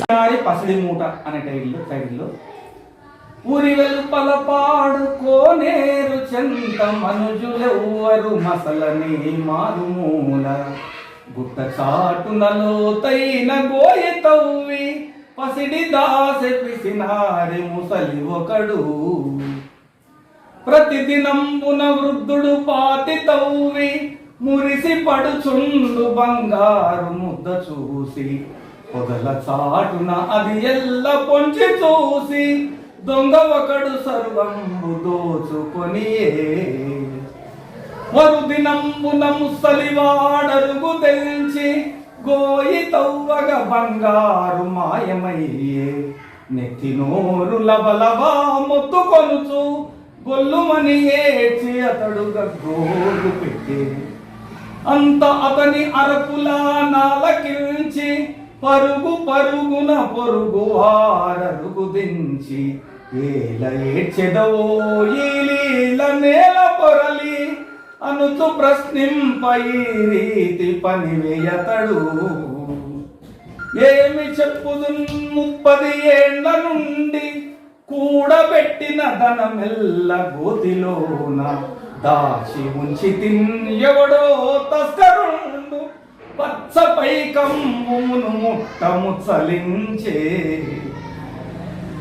సారి పసిడి మూట అనే టైటిల్ టైటిల్లో. ఊరి వెలుపల పాడుకోనేరు చెంత మనుజులెవ్వరు మసలని మారుమూల గుట్ట చాటున లోతైన గోయ తవ్వి పసిడి దాసె పిసినారి ముసలి ఒకడు. ప్రతిదినంబున వృద్ధుడు పాతి తవ్వి మురిసి పడుచుండు బంగారు ముద్ద చూసి. పొదల చాటున అది ఎల్ల పొంచి చూసి దొంగ ఒకడు సర్వంబు దోచుకొనియే మరుదినంబున ముసలివాడరుగు తెంచి గోయి తవ్వగ బంగారు మాయమయ్యే. నెత్తి నోరు లబలబా మొత్తుకొనుచు గొల్లుమని ఏడ్చి అతడు గోడు పెట్టి. అంత అతని అరపులా నాలకించి పరుగు పరుగున పొరుగు వారరుగు దించి ఏల ఏడ్చెదవో ఈ నేల పొరలి అనుతు ప్రశ్నింపై ఈ రీతి పనివేయతడు ఏమి చెప్పుదు ముప్పది ఏండ్ల నుండి కూడబెట్టిన ధనమెల్ల గోతిలోన దాచి ఉంచి తిన్ ఎవడో తస్కరుండు. పచ్చపై కమ్మును ముట్టము చలించే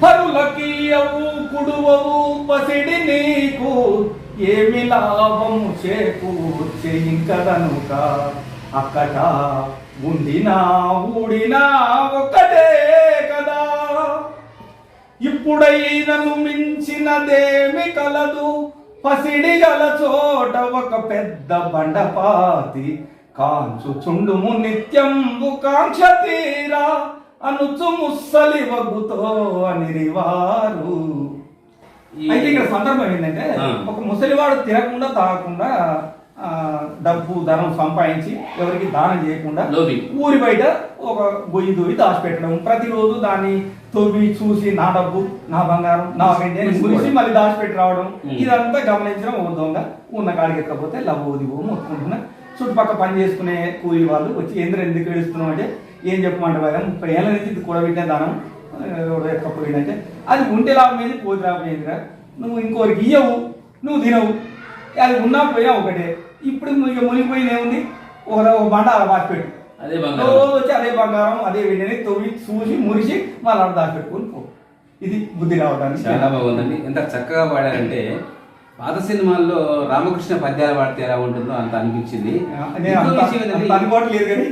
పరులకి అవు కుడువవు పసిడి నీకు ఏమి లాభము చేకూర్చే ఇంకదనుక అక్కడ ఉండినా ఊడినా ఒకటే కదా. ఇప్పుడైనను మించినదేమి కలదు. పసిడి గల చోట ఒక పెద్ద బండపాతి కాంచుచుండుము నిత్యంబు కాంక్ష తీరా అనుచు ముస్సలి వగ్గుతో అనిరివారు అయితే ఇక్కడ సందర్భం ఏంటంటే. ఒక ముసలివాడు తినకుండా తాగకుండా డబ్బు ధనం సంపాదించి ఎవరికి దానం చేయకుండా. ఊరి బయట ఒక గొయ్యి దూరి దాచిపెట్టడం ప్రతిరోజు దాన్ని తవ్వి చూసి నా డబ్బు నా బంగారం నా వెండి అని గురించి మళ్ళీ దాచిపెట్టి రావడం. ఇదంతా గమనించడం ఒక దొంగ ఉన్న కాడికి ఎక్కకపోతే లవ్వు దిగు మొత్తుకుంటున్నా చుట్టుపక్కల పని చేసుకునే కూలి వాళ్ళు వచ్చి ఎందుకు ఎందుకు ఏడుస్తున్నాం అంటే ఏం చెప్పమంటే బాగా? ముప్పై ఏళ్ళ నుంచి ఇది కూడబెట్టిన దానం ఎక్కపోయిందంటే అది ఉంటే లాభం ఏంది? పోతే లాభం ఏందిరా? నువ్వు ఇంకోరికి ఇయ్యవు నువ్వు తినవు. అది ఉన్నా పోయినా ఒకటే. ఇప్పుడు ఇక మునిగిపోయింది ఏముంది? ఒక బండ అలా దాచిపెట్టు అదే వచ్చి అదే బంగారం అదే వెండిని తవ్వి చూసి మురిసి మళ్ళీ దాచిపెట్టుకొని పో. ఇది బుద్ధి రావడానికి చాలా బాగుందండి. ఎంత చక్కగా పాడారంటే పాత సినిమాల్లో రామకృష్ణ పద్యాలు పాడితే ఎలా ఉంటుందో అంత అనిపించింది. అనుకోవట్లేదు కానీ